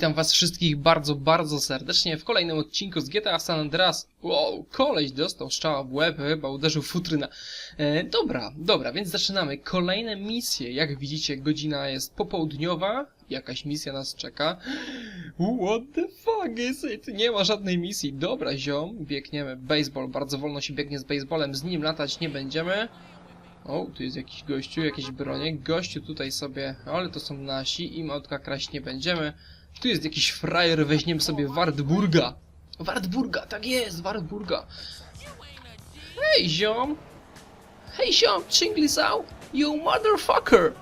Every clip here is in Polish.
Witam was wszystkich bardzo, bardzo serdecznie w kolejnym odcinku z GTA San Andreas. Wow, koleś dostał strzała w łeb, chyba uderzył futryna. E, dobra, dobra, więc zaczynamy. Kolejne misje. Jak widzicie, godzina jest popołudniowa. Jakaś misja nas czeka. What the fuck is it? Nie ma żadnej misji. Dobra, ziom, biegniemy. Baseball, bardzo wolno się biegnie z baseballem. Z nim latać nie będziemy. O, tu jest jakiś gościu, jakieś bronie. Gościu tutaj sobie, ale to są nasi, im autka kraść nie będziemy. Tu jest jakiś frajer, weźmiemy sobie Wartburga. Wartburga, tak jest, Wartburga. Hej, ziom. Hej, ziom, Chinglisau, you motherfucker.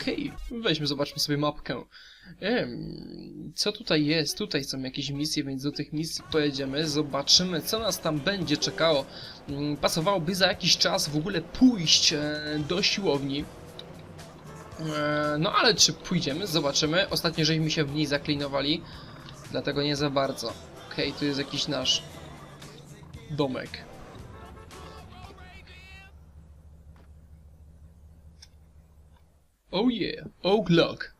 Okej, weźmy, zobaczmy sobie mapkę. Em, co tutaj jest? Tutaj są jakieś misje, więc do tych misji pojedziemy, zobaczymy, co nas tam będzie czekało. Mm, Pasowałoby za jakiś czas w ogóle pójść e, do siłowni. E, No ale czy pójdziemy? Zobaczymy. Ostatnio żeśmy się w niej zaklinowali, dlatego nie za bardzo. Okej, tu jest jakiś nasz domek. Oh yeah, Oak Lock.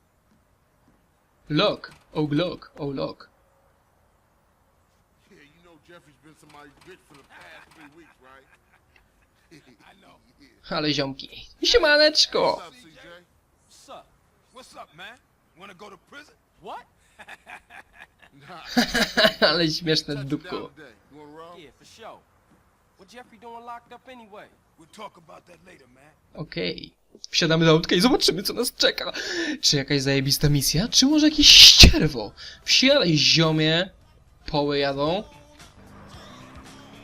Lock, Oak Lock, oh lock. Yeah, you know Jeffrey's been somebody's bitch for the past three weeks, right? I know. Yeah. Ale ziomki. Siemaneczko! What's up, CJ? What's up? Man? Wanna go to prison? What? Ale śmieszne dupko. Yeah, for sure. What Jeffrey doing locked up anyway? We'll talk about that later, man. Okej. Wsiadamy do autka i zobaczymy, co nas czeka. Czy jakaś zajebista misja? Czy może jakieś ścierwo? Wsiadaj, ziomie. Poły jadą.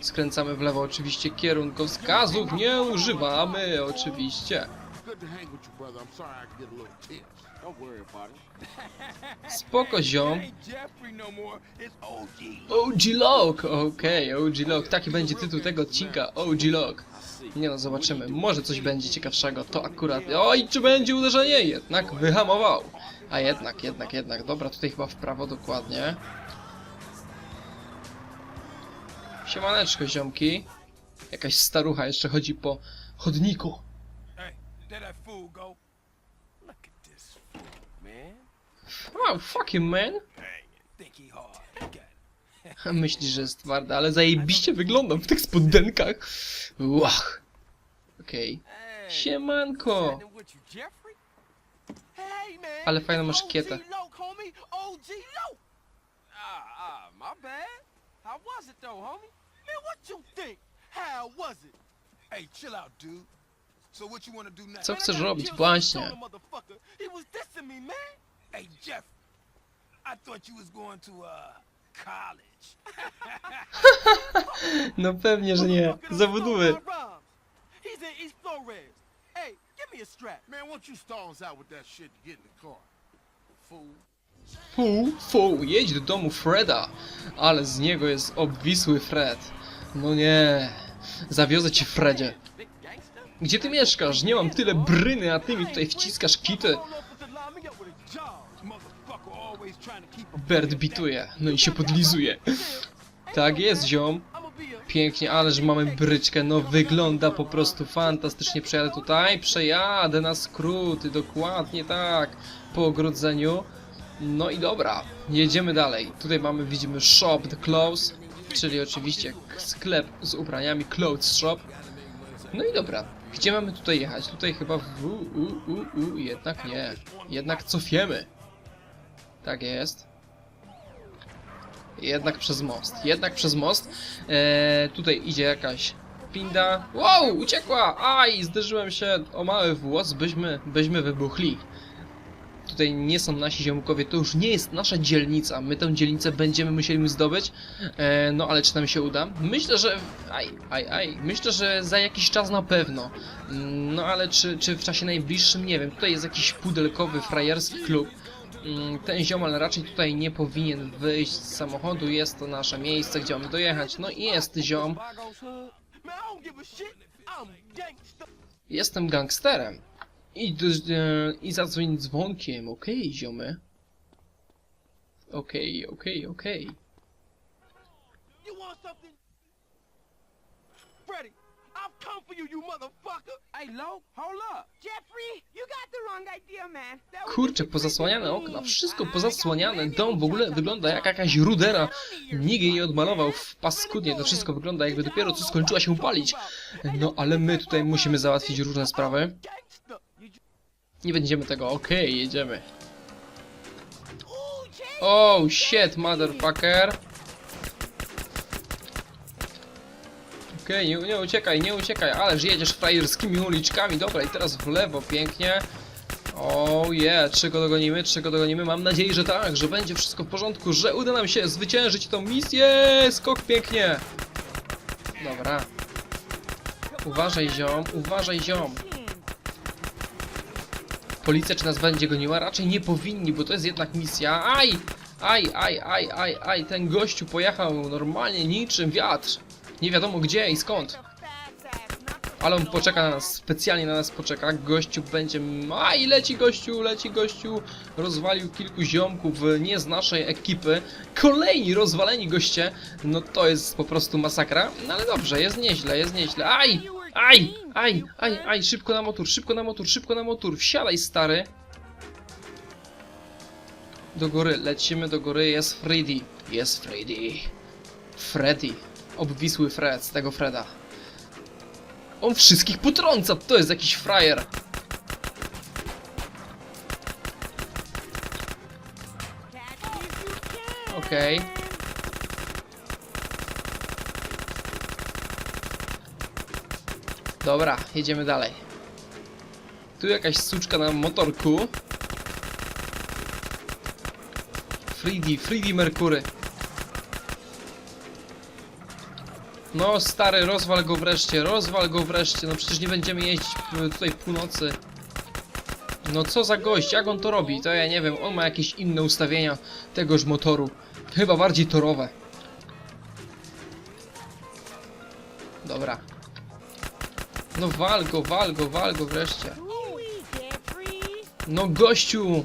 Skręcamy w lewo, oczywiście kierunkowskazów nie używamy, oczywiście. Good to hang with you, brother. I'm sorry I could get a little. Don't worry about it. Spoko, ziom. No OG. OG Lock, okej, OG Lock. Taki będzie tytuł tego odcinka, OG Lock. Nie no, zobaczymy. Może coś będzie ciekawszego. To akurat... Oj, czy będzie uderzenie? Jednak wyhamował. A jednak, jednak, jednak. Dobra, tutaj chyba w prawo dokładnie. Siemaneczko, ziomki. Jakaś starucha jeszcze chodzi po chodniku. Hey, there that fool go. Look at this fool, man. Wow, fuck you, man. Myślisz, że jest twarda, ale zajebiście wyglądam w tych spodenkach. Łach. Okej. Hey, Siemanko. Ale fajną it's masz kietę. Co chcesz robić? Właśnie. Hey, Jeff. I thought you was going to, uh, college. No pewnie, że nie. Rhymes. He's in East Flores. Hey, give me a strap. Man, why don't you stall us out with that shit and get in the car? Fool. Fu, fu, jedź do domu Freda. Ale z niego jest obwisły Fred. No nie. Zawiozę ci Fredzie. Gdzie ty mieszkasz? Nie mam tyle bryny, a ty mi tutaj wciskasz kity. Bert bituje, no i się podlizuje. Tak jest, ziom. Pięknie, ależ mamy bryczkę, no wygląda po prostu fantastycznie. Przejadę tutaj, przejadę na skróty, dokładnie tak, po ogrodzeniu. No i dobra, jedziemy dalej. Tutaj mamy, widzimy shop, the clothes, czyli oczywiście sklep z ubraniami, clothes shop. No i dobra, gdzie mamy tutaj jechać? Tutaj chyba w... U, u, u, u, jednak nie. Jednak cofiemy. Tak jest. Jednak przez most. Jednak przez most. Eee, tutaj idzie jakaś pinda. Wow, uciekła! Aj, zderzyłem się o mały włos, byśmy, byśmy wybuchli. Tutaj nie są nasi ziomkowie, to już nie jest nasza dzielnica. My tę dzielnicę będziemy musieli zdobyć. E, no ale czy nam się uda? Myślę, że... Aj, aj, aj. Myślę, że za jakiś czas na pewno. Mm, No ale czy, czy w czasie najbliższym? Nie wiem. Tutaj jest jakiś pudelkowy, frajerski klub. Mm, Ten ziomal raczej tutaj nie powinien wyjść z samochodu. Jest to nasze miejsce, gdzie mamy dojechać. No i jest ziom. Jestem gangsterem. I, i zadzwoń dzwonkiem, okej, ziomy. Okej, okej, okej. You want something? Come for you, you motherfucker. Hey, Lo, hold up. Jeffrey, you got the wrong idea, man. Kurczę, pozasłaniane okna, wszystko pozasłaniane, dom w ogóle wygląda jak jakaś rudera. Nikt jej nie odmalował w paskudnie, to wszystko wygląda jakby dopiero co skończyła się palić. No ale my tutaj musimy załatwić różne sprawy. Nie będziemy tego, okej, jedziemy. Ooh, Jay. Oh shit, motherfucker. Okej, nie, nie uciekaj, nie uciekaj, ależ jedziesz frajerskimi uliczkami. Dobra, i teraz w lewo, pięknie. O je, czy go dogonimy, czy go dogonimy? Mam nadzieję, że tak, że będzie wszystko w porządku, że uda nam się zwyciężyć tą misję. Skok pięknie. Dobra. Uważaj ziom, uważaj ziom. Policja czy nas będzie goniła? Raczej nie powinni, bo to jest jednak misja. Aj! Aj, aj, aj, aj, aj, ten gościu pojechał normalnie niczym wiatr. Nie wiadomo gdzie i skąd. Ale on poczeka na nas, specjalnie na nas poczeka. Gościu będzie... Aj, leci gościu, leci gościu. Rozwalił kilku ziomków nie z naszej ekipy. Kolejni rozwaleni goście. No to jest po prostu masakra. No ale dobrze, jest nieźle, jest nieźle. Aj! Aj! Aj! Aj! Aj! Szybko na motor, szybko na motor, szybko na motor. Wsiadaj, stary. Do góry, lecimy do góry. Jest Freddy. Jest Freddy. Freddy. Obwisły Fred tego Freda. On wszystkich potrąca, to jest jakiś frajer. Okej. Dobra, jedziemy dalej. Tu jakaś suczka na motorku. Freddy, Freddy Merkury. No stary, rozwal go wreszcie, rozwal go wreszcie. No przecież nie będziemy jeździć p- tutaj północy. No co za gość, jak on to robi? To ja nie wiem, on ma jakieś inne ustawienia tegoż motoru. Chyba bardziej torowe. Dobra. No wal go, wal go, wal go wreszcie. No gościu!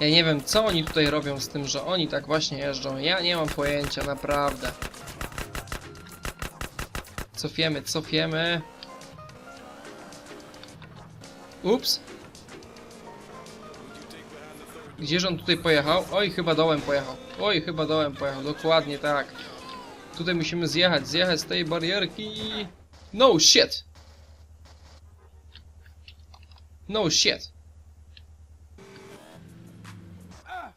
Ja nie wiem co oni tutaj robią z tym, że oni tak właśnie jeżdżą. Ja nie mam pojęcia, naprawdę. Cofiemy, cofiemy. Ups. Gdzież on tutaj pojechał? Oj, chyba dołem pojechał. Oj, chyba dołem pojechał, dokładnie tak. Tutaj musimy zjechać, zjechać z tej barierki. No shit! No shit!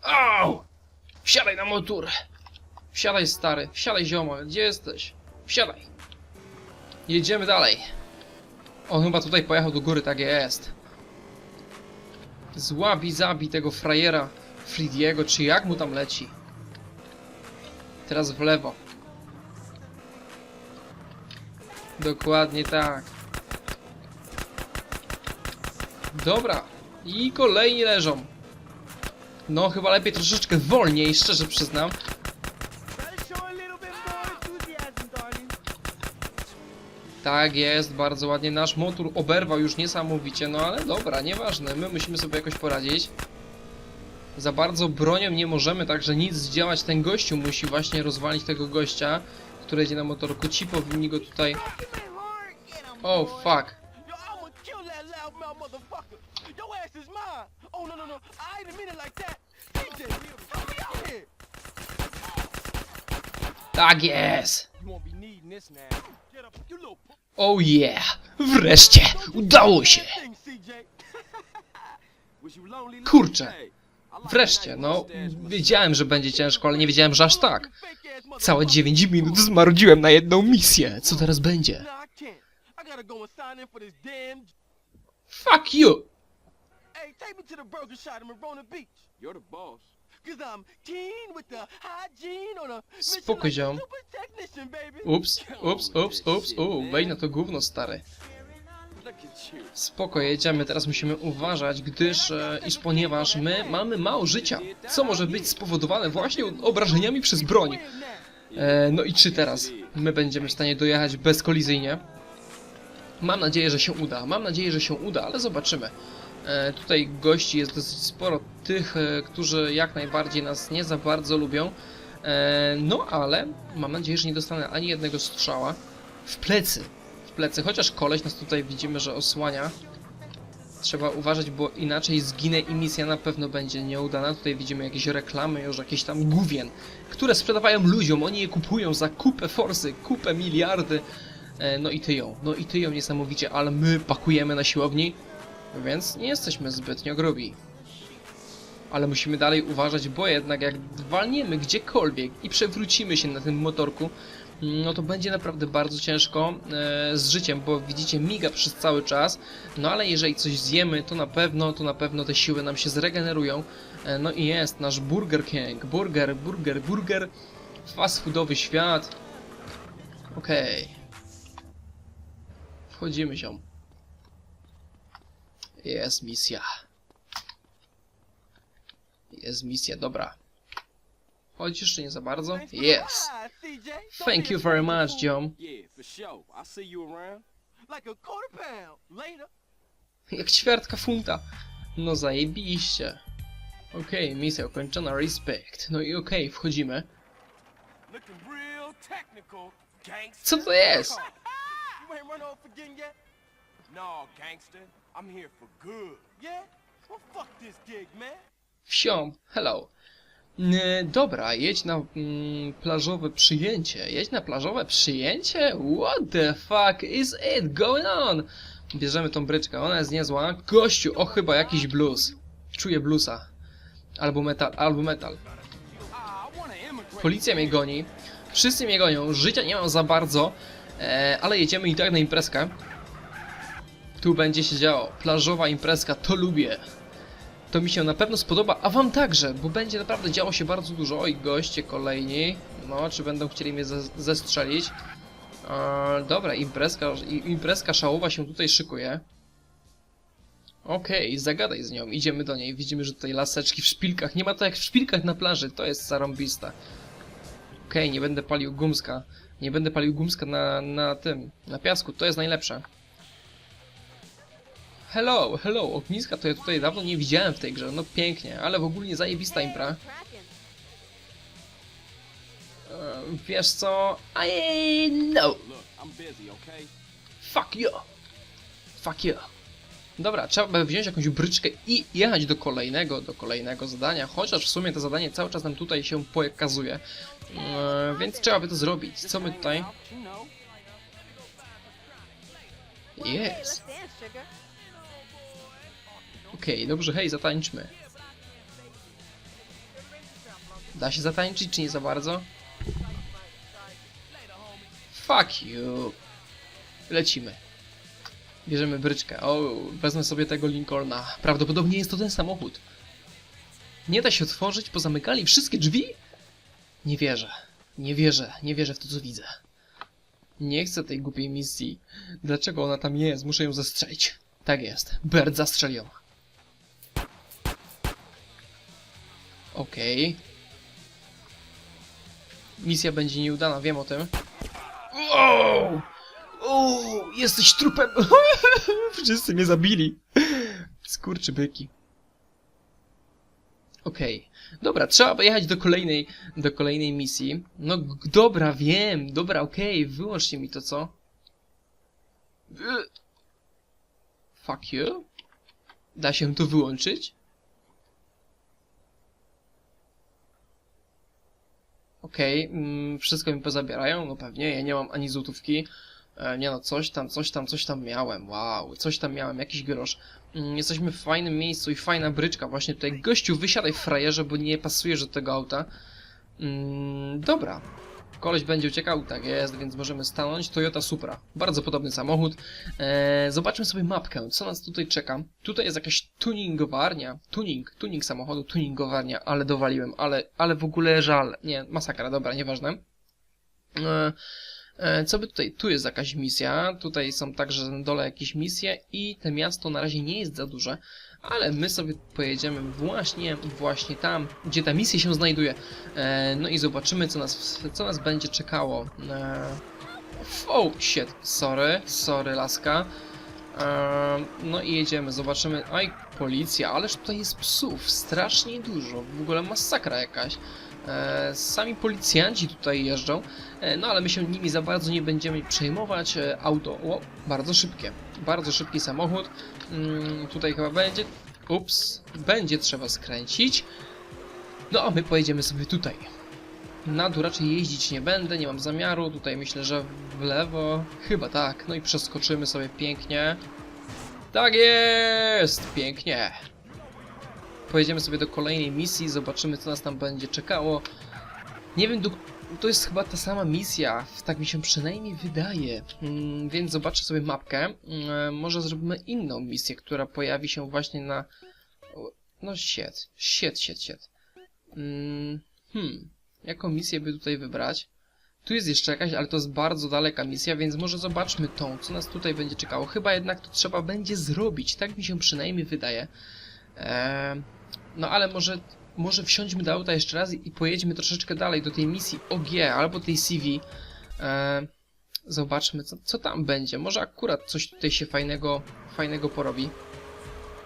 Au! Wsiadaj na motor! Wsiadaj stary, wsiadaj zioma, gdzie jesteś? Wsiadaj! Jedziemy dalej. On chyba tutaj pojechał do góry, tak jest. Złabi, zabij tego frajera Fridiego, czy jak mu tam leci? Teraz w lewo. Dokładnie tak. Dobra. I kolejni leżą. No, chyba lepiej troszeczkę wolniej, szczerze przyznam. Tak jest, bardzo ładnie. Nasz motor oberwał już niesamowicie, no ale dobra, nieważne. My musimy sobie jakoś poradzić. Za bardzo bronią nie możemy także nic zdziałać. Ten gościu musi właśnie rozwalić tego gościa, który jedzie na motorku. Ci powinni go tutaj... 'em, Oh, fuck. Tak jest! Oh yeah! Wreszcie! Udało się! Kurczę. Wreszcie, no. Wiedziałem, że będzie ciężko, ale nie wiedziałem, że aż tak. Całe 9 minut zmarudziłem na jedną misję. Co teraz będzie? Fuck you! Hey, take me to the shop in Marona Beach. You're the boss. A ziom. Ups, ups, ups, ups, u, wejdź na to gówno, stary. Spoko, jedziemy, teraz musimy uważać, gdyż, e, iż ponieważ my mamy mało życia, co może być spowodowane właśnie obrażeniami przez broń. E, no i czy teraz my będziemy w stanie dojechać bezkolizyjnie? Mam nadzieję, że się uda, mam nadzieję, że się uda, ale zobaczymy. E, tutaj gości jest dosyć sporo, tych, e, którzy jak najbardziej nas nie za bardzo lubią. E, no ale mam nadzieję, że nie dostanę ani jednego strzała w plecy. W plecy, chociaż koleś nas tutaj widzimy, że osłania. Trzeba uważać, bo inaczej zginę i misja na pewno będzie nieudana. Tutaj widzimy jakieś reklamy, już jakieś tam główien, które sprzedawają ludziom. Oni je kupują za kupę forsy, kupę miliardy. No i tyją, no i tyją niesamowicie, ale my pakujemy na siłowni, więc nie jesteśmy zbytnio grubi. Ale musimy dalej uważać, bo jednak jak walniemy gdziekolwiek i przewrócimy się na tym motorku, no to będzie naprawdę bardzo ciężko e, z życiem, bo widzicie, miga przez cały czas, no ale jeżeli coś zjemy, to na pewno, to na pewno te siły nam się zregenerują. E, no i jest nasz Burger King, burger, burger, burger, fast foodowy świat. Okej. Wchodzimy się. Jest misja. Jest misja, dobra. Chodź jeszcze nie za bardzo. Yes. Thank you very much. John. Jak ćwiartka funta. No zajebiście. Okej, misja ukończona, respect. No i okej, wchodzimy. Technical, gangster. Co to jest? I'm here for good. Yeah? Well, fuck this gig, man. Hello. Dobra, jedź na mm, plażowe przyjęcie. Jedź na plażowe przyjęcie? What the fuck is it going on? Bierzemy tą bryczkę, ona jest niezła. Gościu, o chyba jakiś blues. Czuję bluesa. Albo metal, albo metal. Policja mnie goni. Wszyscy mnie gonią, życia nie mam za bardzo. E, ale jedziemy i tak na imprezkę. Tu będzie się działo. Plażowa imprezka, to lubię. To mi się na pewno spodoba, a wam także, bo będzie naprawdę działo się bardzo dużo. Oj, goście kolejni. No, czy będą chcieli mnie ze zestrzelić? E, dobra, imprezka, imprezka szałowa się tutaj szykuje. Okej, zagadaj z nią, idziemy do niej. Widzimy, że tutaj laseczki w szpilkach. Nie ma to jak w szpilkach na plaży, to jest zarąbista. Okej, nie będę palił gumska. Nie będę palił gumska na, na tym, na piasku, to jest najlepsze. Hello, hello, ogniska to ja tutaj dawno nie widziałem w tej grze, no pięknie, ale w ogóle zajebista impra. E, wiesz co? I okay? Fuck you! Fuck you! Dobra, trzeba by wziąć jakąś bryczkę i jechać do kolejnego, do kolejnego zadania, chociaż w sumie to zadanie cały czas nam tutaj się pokazuje. Eee, więc trzeba by to zrobić. Co my tutaj? You Okej, dobrze, hej, zatańczmy. Da się zatańczyć, czy nie za bardzo? Fuck you! Lecimy. Bierzemy bryczkę. O, wezmę sobie tego Lincolna. Prawdopodobnie jest to ten samochód. Nie da się otworzyć, pozamykali wszystkie drzwi? Nie wierzę. Nie wierzę. Nie wierzę w to, co widzę. Nie chcę tej głupiej misji. Dlaczego ona tam jest? Muszę ją zastrzelić. Tak jest. Bird zastrzeli Okej. Misja będzie nieudana, wiem o tym. Wow! O, jesteś trupem! Wszyscy mnie zabili. Skurczybyki. Okej. Dobra, trzeba by jechać do kolejnej, do kolejnej misji. No, g- dobra, wiem. Dobra, okej, wyłączcie mi to, co? Y- Fuck you? Da się to wyłączyć? Okej, mm, wszystko mi pozabierają, no pewnie, ja nie mam ani złotówki. E, nie no, coś tam, coś tam, coś tam miałem, wow, coś tam miałem, jakiś grosz. Mm, jesteśmy w fajnym miejscu i fajna bryczka właśnie tutaj. Gościu, wysiadaj frajerze, bo nie pasujesz do tego auta. Mm, dobra. Koleś będzie uciekał, tak jest, więc możemy stanąć. Toyota Supra, bardzo podobny samochód. E, zobaczmy sobie mapkę, co nas tutaj czeka. Tutaj jest jakaś tuningowarnia, tuning, tuning samochodu, tuningowarnia, ale dowaliłem, ale, ale w ogóle żal. Nie, masakra, dobra, nieważne. E, e, co by tutaj? Tu jest jakaś misja, tutaj są także na dole jakieś misje i to miasto na razie nie jest za duże, ale my sobie pojedziemy właśnie, właśnie tam, gdzie ta misja się znajduje. E, no i zobaczymy, co nas, co nas będzie czekało. E, oh, shit, sorry, sorry, laska. E, no i jedziemy, zobaczymy. Aj, policja, ależ tutaj jest psów, strasznie dużo, w ogóle masakra jakaś. E, sami policjanci tutaj jeżdżą, e, no ale my się nimi za bardzo nie będziemy przejmować. E, auto, o, bardzo szybkie, bardzo szybki samochód. Mm, tutaj chyba będzie, ups, będzie trzeba skręcić. No a my pojedziemy sobie tutaj. Na dół raczej jeździć nie będę, nie mam zamiaru. Tutaj myślę, że w lewo. Chyba tak. No i przeskoczymy sobie pięknie. Tak jest! Pięknie. Pojedziemy sobie do kolejnej misji, zobaczymy co nas tam będzie czekało. Nie wiem, do... to jest chyba ta sama misja, tak mi się przynajmniej wydaje. Mm, więc zobaczę sobie mapkę. Mm, może zrobimy inną misję, która pojawi się właśnie na... No shit, shit, shit, shit. Mm, hmm, jaką misję by tutaj wybrać? Tu jest jeszcze jakaś, ale to jest bardzo daleka misja, więc może zobaczmy tą, co nas tutaj będzie czekało. Chyba jednak to trzeba będzie zrobić, tak mi się przynajmniej wydaje. Eee, no ale może, może wsiądźmy do auta jeszcze raz i pojedźmy troszeczkę dalej do tej misji OG albo tej CV. Eee, zobaczmy, co, co tam będzie. Może akurat coś tutaj się fajnego, fajnego porobi.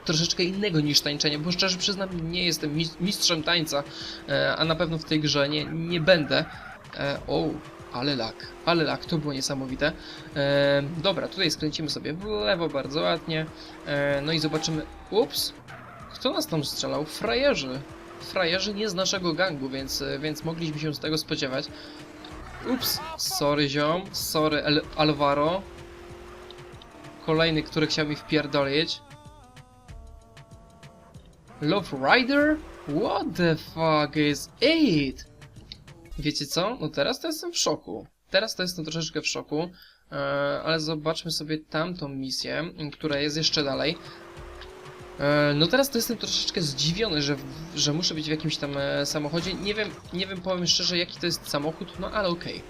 Troszeczkę innego niż tańczenie, bo szczerze przyznam, nie jestem mis- mistrzem tańca, e, a na pewno w tej grze nie, nie będę. E, o, ale lak, ale lak, to było niesamowite. E, dobra, tutaj skręcimy sobie w lewo bardzo ładnie. E, no i zobaczymy. Ups, kto nas tam strzelał? Frajerzy. Frajerzy nie z naszego gangu, więc, e, więc mogliśmy się z tego spodziewać. Ups, sorry ziom, sorry El Alvaro. Kolejny, który chciał mi wpierdolić. Love Rider? What the fuck is it? Wiecie co? No teraz to jestem w szoku. Teraz to jestem troszeczkę w szoku. E, ale zobaczmy sobie tamtą misję, która jest jeszcze dalej. E, no teraz to jestem troszeczkę zdziwiony, że, że muszę być w jakimś tam e, samochodzie. Nie wiem, nie wiem, powiem szczerze, jaki to jest samochód, no ale okej.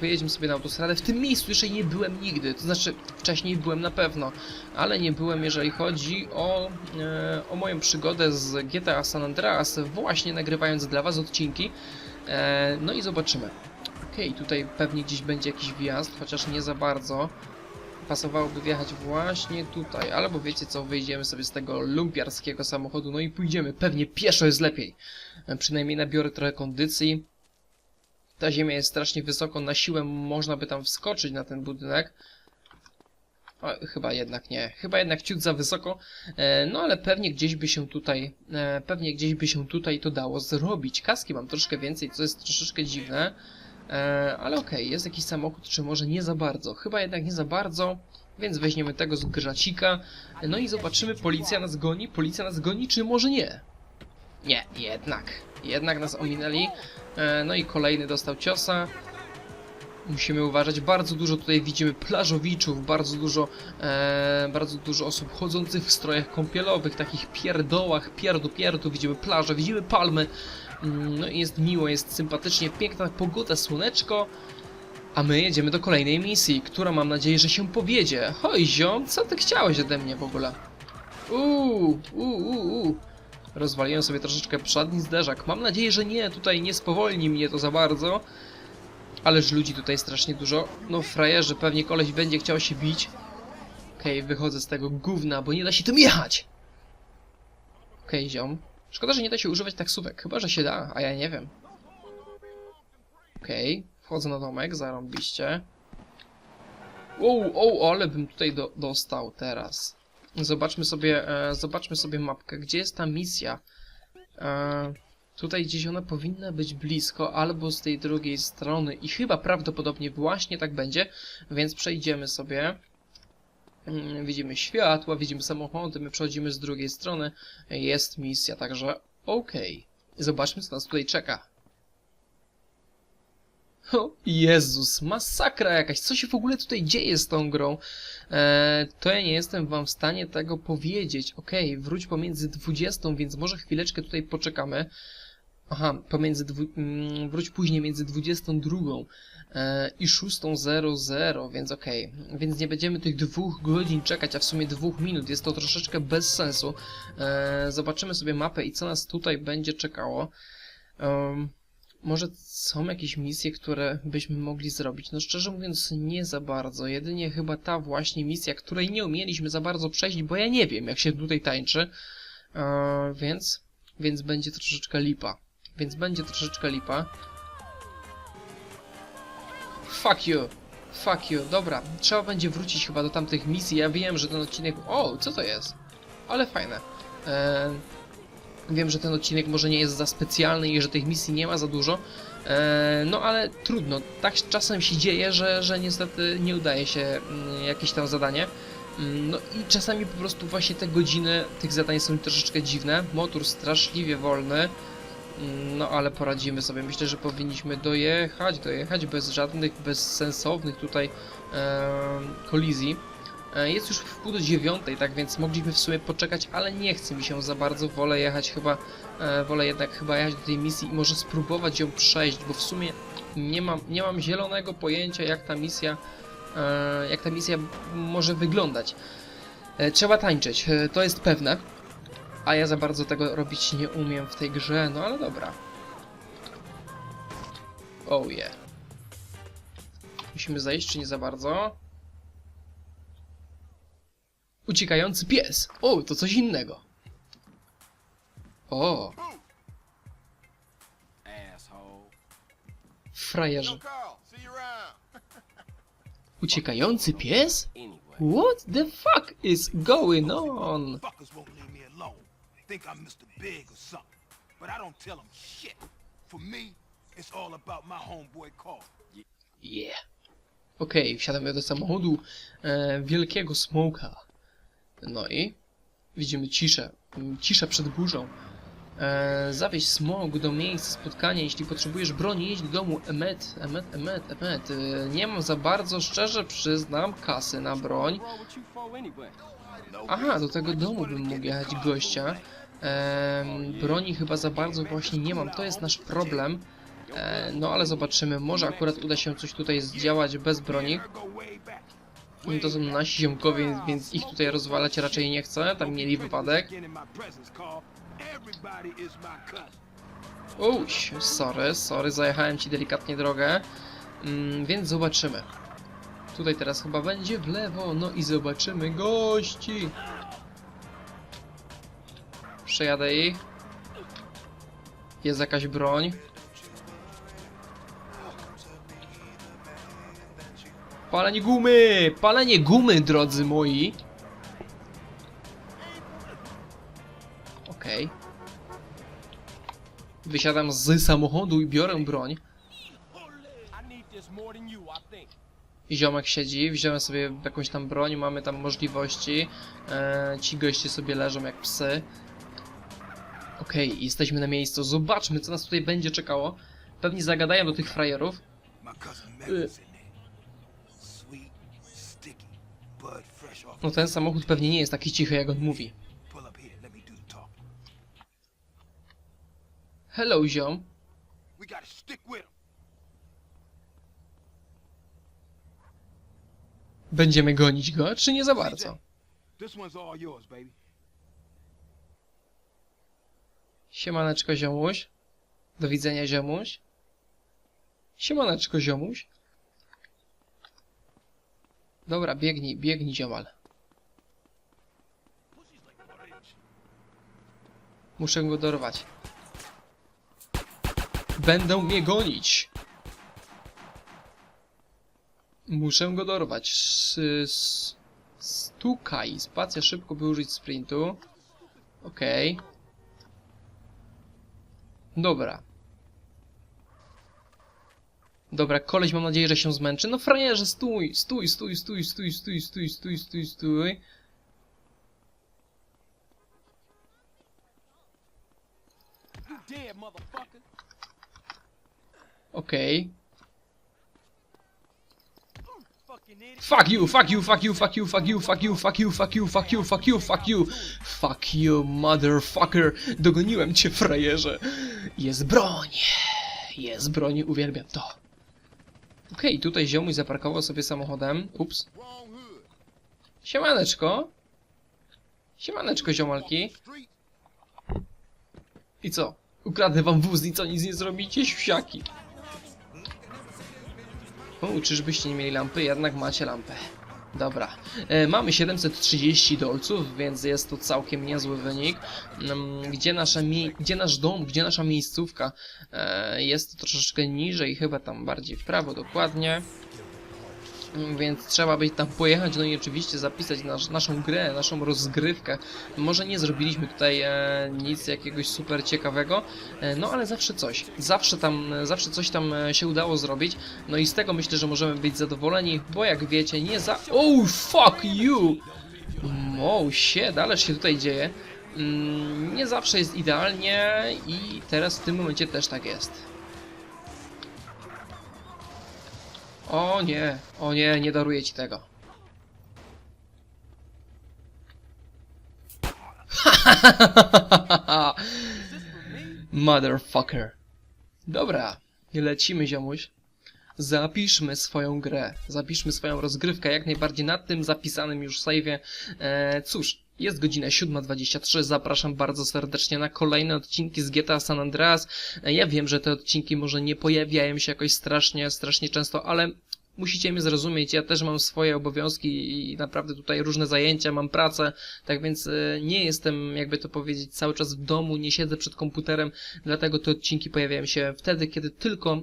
Wyjedźmy sobie na autostradę. W tym miejscu jeszcze nie byłem nigdy, to znaczy wcześniej byłem na pewno, ale nie byłem, jeżeli chodzi o, e, o moją przygodę z GTA San Andreas, właśnie nagrywając dla Was odcinki. No i zobaczymy. Okej, tutaj pewnie gdzieś będzie jakiś wjazd, chociaż nie za bardzo. Pasowałoby wjechać właśnie tutaj, albo wiecie co, wyjdziemy sobie z tego lumpiarskiego samochodu, no i pójdziemy. Pewnie pieszo jest lepiej. E, Przynajmniej nabiorę trochę kondycji. Ta ziemia jest strasznie wysoko, na siłę można by tam wskoczyć na ten budynek. O, chyba jednak nie, chyba jednak ciut za wysoko, e, no ale pewnie gdzieś by się tutaj, e, pewnie gdzieś by się tutaj to dało zrobić. Kaski mam troszkę więcej, co jest troszeczkę dziwne, ale okej, jest jakiś samochód, czy może nie za bardzo, chyba jednak nie za bardzo, więc weźmiemy tego z grzacika, no i zobaczymy, policja nas goni, policja nas goni, czy może nie? Nie, jednak, jednak nas ominęli, e, no i kolejny dostał ciosa, Musimy uważać, bardzo dużo tutaj widzimy plażowiczów, bardzo dużo, e, bardzo dużo osób chodzących w strojach kąpielowych, takich pierdołach, pierdu, pierdu, widzimy plażę, widzimy palmy, no i jest miło, jest sympatycznie, piękna pogoda, słoneczko, a my jedziemy do kolejnej misji, która mam nadzieję, że się powiedzie. Hoj ziom, co ty chciałeś ode mnie w ogóle? Uuu, uuu, uuu. Rozwaliłem sobie troszeczkę przedni zderzak. Mam nadzieję, że nie, tutaj nie spowolni mnie to za bardzo. Ależ ludzi tutaj strasznie dużo. No frajerzy, pewnie koleś będzie chciał się bić. Okej, wychodzę z tego gówna, bo nie da się tym jechać! Okej, ziom. Szkoda, że nie da się używać taksówek. Chyba, że się da, a ja nie wiem. Okej, wchodzę na domek, zarąbiście. Wow, o, ale bym tutaj do, dostał teraz. Zobaczmy sobie, e, zobaczmy sobie mapkę. Gdzie jest ta misja? E, Tutaj gdzieś ona powinna być blisko, albo z tej drugiej strony i chyba prawdopodobnie właśnie tak będzie, więc przejdziemy sobie. Mm, Widzimy światła, widzimy samochody, my przechodzimy z drugiej strony. Jest misja, także okej. Zobaczmy, co nas tutaj czeka. O, Jezus, masakra jakaś, co się w ogóle tutaj dzieje z tą grą? Eee, to ja nie jestem wam w stanie tego powiedzieć. Okej, wróć pomiędzy 20, więc może chwileczkę tutaj poczekamy. Aha, pomiędzy dwu, mm, wróć później między 22 e, i 6.00, więc okej. Więc nie będziemy tych dwóch godzin czekać, a w sumie dwóch minut. Jest to troszeczkę bez sensu. E, zobaczymy sobie mapę i co nas tutaj będzie czekało. Może są jakieś misje, które byśmy mogli zrobić? No szczerze mówiąc nie za bardzo. Jedynie chyba ta właśnie misja, której nie umieliśmy za bardzo przejść, bo ja nie wiem jak się tutaj tańczy. E, więc, więc będzie troszeczkę lipa. Więc będzie troszeczkę lipa. Fuck you. Fuck you. Dobra, trzeba będzie wrócić chyba do tamtych misji. Ja wiem, że ten odcinek... O, co to jest? Ale fajne. Eee, wiem, że ten odcinek może nie jest za specjalny i że tych misji nie ma za dużo. Eee, no ale trudno. Tak czasem się dzieje, że, że niestety nie udaje się mm, jakieś tam zadanie. Mm, No i czasami po prostu właśnie te godziny tych zadań są troszeczkę dziwne. Motor straszliwie wolny. No ale poradzimy sobie. Myślę, że powinniśmy dojechać, dojechać bez żadnych bezsensownych tutaj em, kolizji. E, Jest już w pół do dziewiątej, tak więc mogliśmy w sumie poczekać, ale nie chce mi się za bardzo. Wolę jechać chyba, e, wolę jednak chyba jechać do tej misji i może spróbować ją przejść, bo w sumie nie mam, nie mam zielonego pojęcia jak ta misja, e, jak ta misja może wyglądać. E, Trzeba tańczyć, e, to jest pewne. A ja za bardzo tego robić nie umiem w tej grze, no ale dobra. Oh yeah. Musimy zejść, czy nie za bardzo? Uciekający pies! O, to coś innego. O, frajerzy. Around. Uciekający pies? What the fuck is going on? Think I'm Mr. Big or something. But I don't tell them shit. For me, it's all about my homeboy Carl. Yeah. Okej, wsiadamy do samochodu e, wielkiego smoka. No i widzimy ciszę. Cisza przed burzą. E, zawieź smog do miejsca spotkania. Jeśli potrzebujesz broni, jedź do domu. Emet, emet, emet, emet. E, nie mam za bardzo, szczerze przyznam, kasy na broń. Aha, do tego domu bym mógł jechać gościa. Broni chyba za bardzo właśnie nie mam, to jest nasz problem. E, no ale zobaczymy, może akurat uda się coś tutaj zdziałać bez broni. No To są nasi ziomkowie, więc ich tutaj rozwalać raczej nie chcę, tam mieli wypadek. Uś, sorry, sorry, zajechałem ci delikatnie drogę. Mm, więc zobaczymy. Tutaj teraz chyba będzie w lewo, no i zobaczymy gości. Przejadę ich. Jest jakaś broń. Palenie gumy! Palenie gumy, drodzy moi! Okej. Wysiadam z samochodu i biorę broń. Ziomek siedzi, wziąłem sobie jakąś tam broń, mamy tam możliwości. E, ci goście sobie leżą jak psy. Okej, jesteśmy na miejscu. Zobaczmy, co nas tutaj będzie czekało. Pewnie zagadają do tych frajerów. Off. No ten samochód pewnie nie jest taki cichy, jak on mówi. Hello, ziom. Będziemy gonić go, czy nie za bardzo? This one's all yours, baby. Siemaneczko, ziomuś. Do widzenia, ziomuś. Siemaneczko, ziomuś. Dobra, biegnij, biegnij, ziomal. Muszę go dorwać. Będą mnie gonić. Muszę go dorwać. S stukaj. Spacja szybko, by użyć sprintu. Okej. Dobra. Dobra, koleś mam nadzieję, że się zmęczy. No frajerze, stój, stój, stój, stój, stój, stój, stój, stój, stój, stój. Okej. Fucking Fuck you, fuck you, fuck you, fuck you, fuck you, fuck you, fuck you, fuck you, fuck you, fuck you, fuck you. Fuck you, motherfucker. Dogoniłem cię, frajerze. Jest broń. Jest broń, uwielbiam to. Okej, tutaj ziomuś zaparkował sobie samochodem. Ups. Siemaneczko. Siemaneczko, ziomalki. I co? Ukradnę wam wóz i co, nic nie zrobicie? Siusiaki. Czyżbyście nie mieli lampy? Jednak macie lampę. Dobra. E, mamy 730 dolców, więc jest to całkiem niezły wynik. Mm, Gdzie, nasza gdzie nasz dom, gdzie nasza miejscówka? E, jest troszeczkę niżej, chyba tam bardziej w prawo dokładnie. Więc trzeba być tam pojechać, no i oczywiście zapisać nasz, naszą grę, naszą rozgrywkę. Może nie zrobiliśmy tutaj e, nic jakiegoś super ciekawego, e, no ale zawsze coś. Zawsze tam, zawsze coś tam e, się udało zrobić. No i z tego myślę, że możemy być zadowoleni, bo jak wiecie, nie za... Oh, fuck you! Oh, shit, ależ się tutaj dzieje. Mm, Nie zawsze jest idealnie i teraz w tym momencie też tak jest. O nie, o nie, nie daruję ci tego. Motherfucker. Dobra, lecimy ziomuś. Zapiszmy swoją grę, zapiszmy swoją rozgrywkę jak najbardziej nad tym zapisanym już save'ie. E, cóż, jest godzina 7.23, zapraszam bardzo serdecznie na kolejne odcinki z GTA San Andreas. E, ja wiem, że te odcinki może nie pojawiają się jakoś strasznie, strasznie często, ale musicie mnie zrozumieć, ja też mam swoje obowiązki i naprawdę tutaj różne zajęcia, mam pracę, tak więc e, nie jestem, jakby to powiedzieć, cały czas w domu, nie siedzę przed komputerem, dlatego te odcinki pojawiają się wtedy, kiedy tylko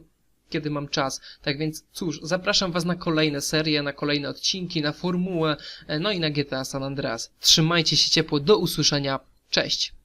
kiedy mam czas. Tak więc cóż, zapraszam Was na kolejne serie, na kolejne odcinki, na formułę, e, no i na GTA San Andreas. Trzymajcie się ciepło, do usłyszenia, cześć!